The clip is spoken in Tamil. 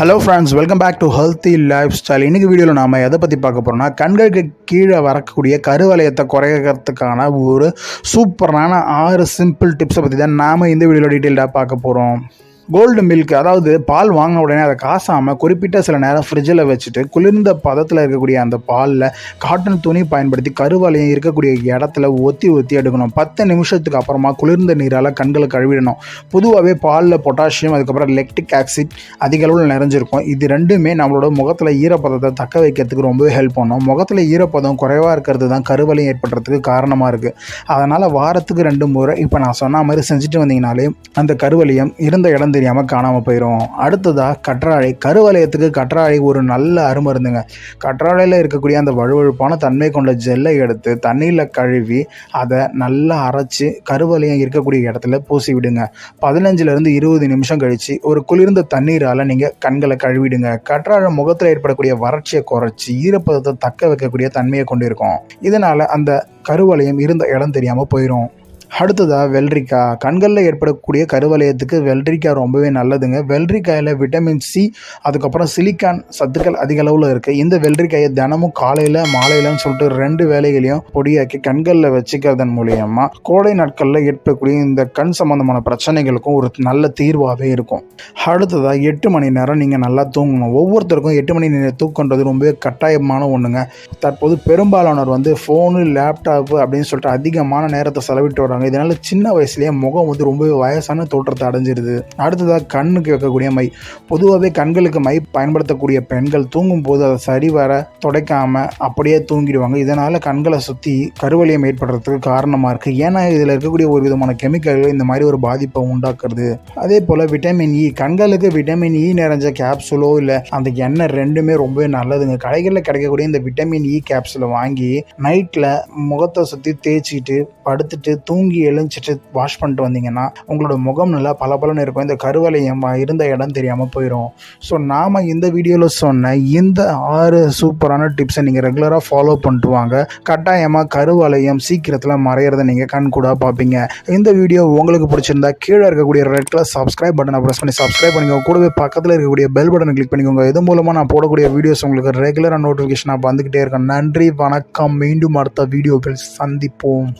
Hello friends welcome back to healthy lifestyle இன்றைக்கி வீடியோவில் நாம் எதை பற்றி பார்க்க போகிறோம்னா கண்களுக்கு கீழே வரக்கூடிய கருவலயத்தை குறைக்கிறதுக்கான ஒரு சூப்பரான ஆறு சிம்பிள் டிப்ஸை பற்றி தான் நாம் இந்த வீடியோவில் டீட்டெயில்டாக பார்க்க போகிறோம் கோல்டு மில்க் அதாவது பால் வாங்கின உடனே அதை காசாமல் குறிப்பிட்ட சில நேரம் ஃப்ரிட்ஜில் வச்சுட்டு குளிர்ந்த பதத்தில் இருக்கக்கூடிய அந்த பாலில் காட்டன் துணி பயன்படுத்தி கருவலையும் இருக்கக்கூடிய இடத்துல ஒத்தி ஒத்தி எடுக்கணும். பத்து நிமிஷத்துக்கு அப்புறமா குளிர்ந்த நீரால் கண்களை கழுவிடணும். பொதுவாகவே பாலில் பொட்டாசியம் அதுக்கப்புறம் லெக்டிக் ஆக்சிட் அதிக அளவில் நிறைஞ்சிருக்கும். இது ரெண்டுமே நம்மளோட முகத்தில் ஈரப்பதத்தை தக்க வைக்கிறதுக்கு ரொம்பவே ஹெல்ப் பண்ணும். முகத்தில் ஈரப்பதம் குறைவாக இருக்கிறது தான் கருவலையும் ஏற்படுறதுக்கு காரணமாக இருக்குது அதனால் வாரத்துக்கு ரெண்டு முறை இப்போ நான் சொன்ன மாதிரி செஞ்சுட்டு வந்தீங்கனாலே அந்த கருவலையும் இருந்த இடம் தெரியாமல் காணாமல் போயிடும் அடுத்ததாக கற்றாழை. கருவலயத்துக்கு கற்றாழை ஒரு நல்ல அருமருந்துங்க. கற்றாழையில் இருக்கக்கூடிய அந்த வழுவழுப்பான தன்மை கொண்ட ஜெல்லை எடுத்து தண்ணியில் கழுவி அதை நல்லா அரைச்சி கருவலயம் இருக்கக்கூடிய இடத்துல பூசி விடுங்க. பதினஞ்சுலேருந்து இருபது நிமிஷம் கழித்து ஒரு குளிர்ந்த தண்ணீரால் நீங்கள் கண்களை கழுவிடுங்க. கற்றாழை முகத்தில் ஏற்படக்கூடிய வறட்சியை குறைச்சி ஈரப்பதத்தை தக்க வைக்கக்கூடிய தன்மையை கொண்டிருக்கும். இதனால் அந்த கருவலயம் இருந்த இடம் தெரியாமல் போயிடும் அடுத்ததாக வெள்ளரிக்காய் கண்களில் ஏற்படக்கூடிய கருவலயத்துக்கு வெள்ளரிக்காய் ரொம்பவே நல்லதுங்க. வெள்ளரிக்காயில் விட்டமின் சி அதுக்கப்புறம் சிலிக்கான் சத்துக்கள் அதிக அளவில் இருக்குது இந்த வெள்ளரிக்காயை தினமும் காலையில் மாலையிலன்னு சொல்லிட்டு ரெண்டு வேலைகளையும் பொடியாக்கி கண்களில் வச்சுக்கிறதன் மூலியமா கோடை நாட்களில் ஏற்படக்கூடிய இந்த கண் சம்பந்தமான பிரச்சனைகளுக்கும் ஒரு நல்ல தீர்வாகவே இருக்கும். அடுத்ததாக எட்டு மணி நேரம் நீங்கள் நல்லா தூங்கணும். ஒவ்வொருத்தருக்கும் எட்டு மணி நேரம் தூக்கன்றது ரொம்பவே கட்டாயமான ஒன்றுங்க தற்போது பெரும்பாலானோர் வந்து ஃபோனு லேப்டாப்பு அப்படின்னு சொல்லிட்டு அதிகமான நேரத்தை செலவிட்டு வராங்க. இதனால் சின்ன வயசுலேயே முகம் வந்து ரொம்பவே வயசான தோற்றத்தை அடைஞ்சிருது. அடுத்ததாக கண்ணுக்கு வைக்கக்கூடிய மை பொதுவாகவே கண்களுக்கு மை பயன்படுத்தக்கூடிய பெண்கள் தூங்கும் போது அதை சரிவர துடைக்காமல் அப்படியே தூங்கிடுவாங்க. இதனால் கண்களை சுற்றி கருவலியம் ஏற்படுறதுக்கு காரணமாக இருக்குது ஏன்னா இதில் இருக்கக்கூடிய ஒரு விதமான கெமிக்கல்கள் இந்த மாதிரி ஒரு பாதிப்பை உண்டாக்குறது. அதே போல் விட்டமின் இ கண்களுக்கு விட்டமின் இ e நிறைஞ்ச கேப்சூலோ இல்லை அந்த எண்ணெய் ரெண்டுமே ரொம்பவே நல்லதுங்க. கடைகளில் கிடைக்கக்கூடிய இந்த விட்டமின் இ கேப்சூலை வாங்கி நைட்டில் முகத்தை சுற்றி தேய்ச்சிக்கிட்டு படுத்துட்டு தூங்கி எழுந்துச்சிட்டு வாஷ் பண்ணிட்டு வந்தீங்கன்னா உங்களோட முகம் நல்லா பளபளன்னு இருக்கும். இந்த கருவலையம் இருந்த இடம் தெரியாமல் போயிடும் ஸோ நாம் இந்த வீடியோவில் சொன்ன இந்த ஆறு சூப்பரான டிப்ஸை நீங்கள் ரெகுலராக ஃபாலோ பண்ணிட்டு வாங்க. கட்டாயமாக கருவலையம் சீக்கிரத்தில் மறையிறத நீங்கள் கண் கூட பார்ப்பீங்க. இந்த வீடியோ உங்களுக்கு பிடிச்சிருந்தா கீழே இருக்கக்கூடிய ரெட் கலர் சப்ஸ்கிரைப் பட்டனை ப்ரெஸ் பண்ணி சப்ஸ்கிரைப் பண்ணிக்கோங்க. கூடவே பக்கத்தில் இருக்கக்கூடிய பெல் பட்டனை கிளிக் பண்ணிக்கோங்க. இது மூலமாக நான் போடக்கூடிய வீடியோஸ் உங்களுக்கு ரெகுலராக நோட்டிஃபிகேஷனாக வந்துக்கிட்டே இருக்கேன் நன்றி வணக்கம். மீண்டும் அடுத்த வீடியோவில் சந்திப்போம்.